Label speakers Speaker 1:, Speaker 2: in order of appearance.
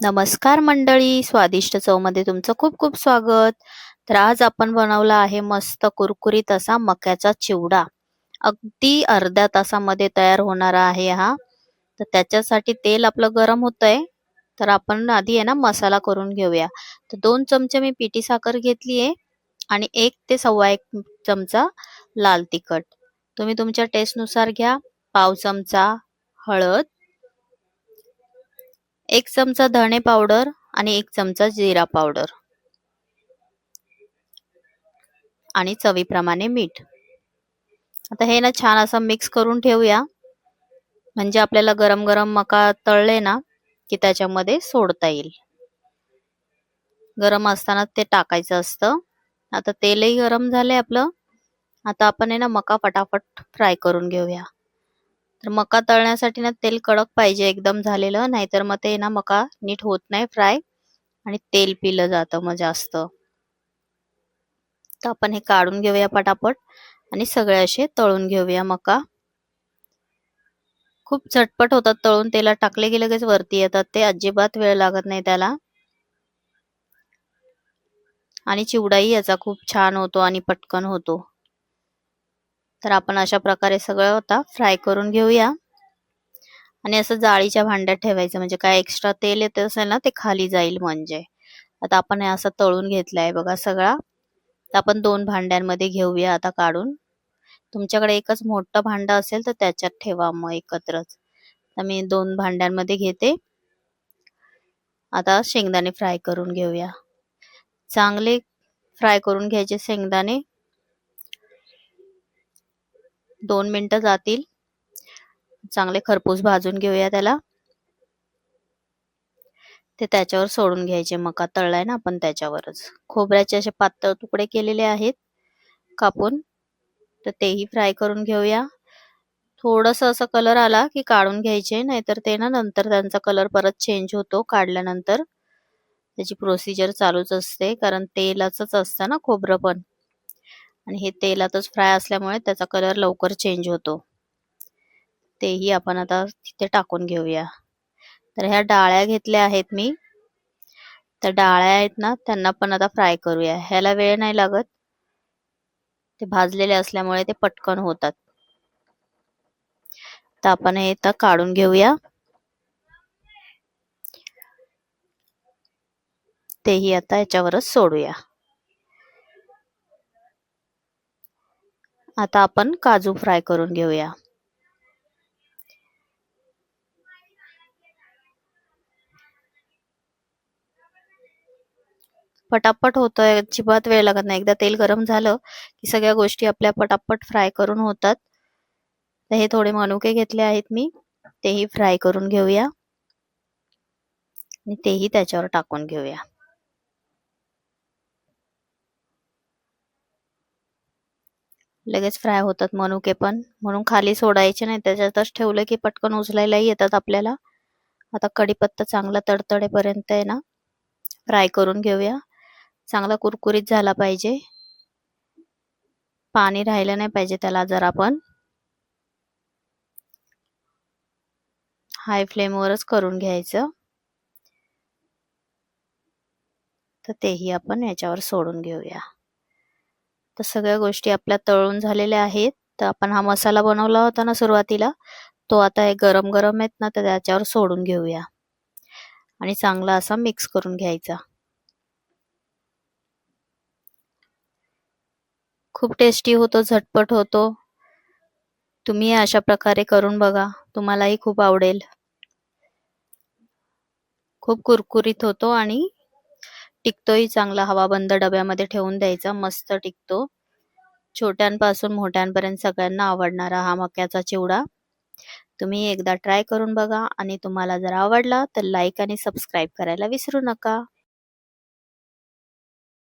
Speaker 1: नमस्कार मंडळी स्वादिष्ट चवमध्ये तुमचं खूप खूप स्वागत. तर आज आपण बनवला आहे मस्त कुरकुरीत असा मक्याचा चिवडा. अगदी अर्ध्या तासामध्ये तयार होणारा आहे हा. तर त्याच्यासाठी तेल आपलं गरम होतंय. तर आपण आधी आहे ना मसाला करून घेऊया. तर दोन चमचे मी पिठी साखर घेतली आहे आणि एक ते सव्वा एक चमचा लाल तिखट. तुम्ही तुमच्या टेस्टनुसार घ्या. पाव चमचा हळद. एक चमचा धणे पावडर आणि एक चमचा जिरा पावडर आणि चवीप्रमाणे मीठ. आता हे ना छान असं मिक्स करून ठेवूया. म्हणजे आपल्याला गरम गरम मका तळले ना की त्याच्यामध्ये सोडता येईल. गरम असताना ते टाकायचं असतं. आता तेलही गरम झाले आपलं. आता आपण आहे ना मका फटाफट फ्राय करून घेऊया. तर मका तळण्यासाठी ना तेल कडक पाहिजे एकदम झालेलं नाहीतर मग ते ना मका नीट होत नाही फ्राय आणि तेल पिलं जातं मग जास्त. तर आपण हे काढून घेऊया पटापट आणि सगळे असे तळून घेऊया मका. खूप झटपट होतात तळून तेला टाकले की लगेच वरती येतात ते अजिबात वेळ लागत नाही त्याला. आणि चिवडाही याचा खूप छान होतो आणि पटकन होतो. तर आपण अशा प्रकारे सगळं आता फ्राय करून घेऊया. आणि असं जाळीच्या भांड्यात ठेवायचं. म्हणजे काय एक्स्ट्रा तेल येत असेल ना ते खाली जाईल म्हणजे. आता आपण हे असं तळून घेतलंय बघा सगळा. तर आपण दोन भांड्यांमध्ये घेऊया आता काढून. तुमच्याकडे एकच मोठं भांडं असेल तर त्याच्यात ठेवा मग एकत्रच. तर मी दोन भांड्यांमध्ये घेते. आता शेंगदाणे फ्राय करून घेऊया. चांगले फ्राय करून घ्यायचे शेंगदाणे. दोन मिनिटं जातील. चांगले खरपूस भाजून घेऊया त्याला. ते त्याच्यावर सोडून घ्यायचे. मका तळलाय ना आपण त्याच्यावरच. खोबऱ्याचे असे पातळ तुकडे केलेले आहेत. कापून. तर तेही फ्राय करून घेऊया. थोडस असं कलर आला की काढून घ्यायचे. नाहीतर ते ना नंतर त्यांचा कलर परत चेंज होतो काढल्यानंतर. त्याची प्रोसिजर चालूच असते. कारण तेलाच असतं ना खोबरं पण. आणि हे तेलातच फ्राय असल्यामुळे त्याचा कलर लवकर चेंज होतो. तेही आपण आता तिथे टाकून घेऊया. तर ह्या डाळ्या घेतल्या आहेत मी. तर डाळ्या आहेत ना त्यांना पण आता फ्राय करूया. ह्याला वेळ नाही लागत. ते भाजलेले असल्यामुळे ते पटकन होतात. तर आपण हे आता काढून घेऊया. तेही आता याच्यावरच सोडूया. आता आपण काजू फ्राय करून घेऊया. पटापट होतोय अजिबात वेळ लागत नाही. एकदा तेल गरम झालं की सगळ्या गोष्टी आपल्या पटापट फ्राय करून होतात. तर हे थोडे मनुके घेतले आहेत मी. तेही फ्राय करून घेऊया. आणि तेही त्याच्यावर टाकून घेऊया. लगेच फ्राय होतात मनुके पण. म्हणून खाली सोडायचे नाही. त्याच्यातच ठेवलं की पटकन उचलायलाही येतात आपल्याला. आता कढीपत्ता चांगला तडतडेपर्यंत आहे ना. फ्राय करून घेऊया. चांगला कुरकुरीत झाला पाहिजे. पाणी राहिलं नाही पाहिजे त्याला जर आपण हाय फ्लेमवरच करून घ्यायचं. तर तेही आपण याच्यावर सोडून घेऊया. तर सगळ्या गोष्टी आपल्या तळून झालेल्या आहेत. तर आपण हा मसाला बनवला होता ना सुरुवातीला तो आता हे गरम गरम आहेत ना तर त्याच्यावर सोडून घेऊया. आणि चांगला असा मिक्स करून घ्यायचा. खूप टेस्टी होतो झटपट होतो. तुम्ही अशा प्रकारे करून बघा तुम्हालाही खूप आवडेल. खूप कुरकुरीत होतो आणि टिकतोही चांगला हवा बंद डब्यामध्ये ठेवून द्यायचा मस्त टिकतो. छोट्यांपासून मोठ्यांपर्यंत सगळ्यांना आवडणारा हा मक्याचा चिवडा. तुम्ही एकदा ट्राय करून बघा आणि तुम्हाला जर आवडला तर लाईक आणि सबस्क्राईब करायला विसरू नका.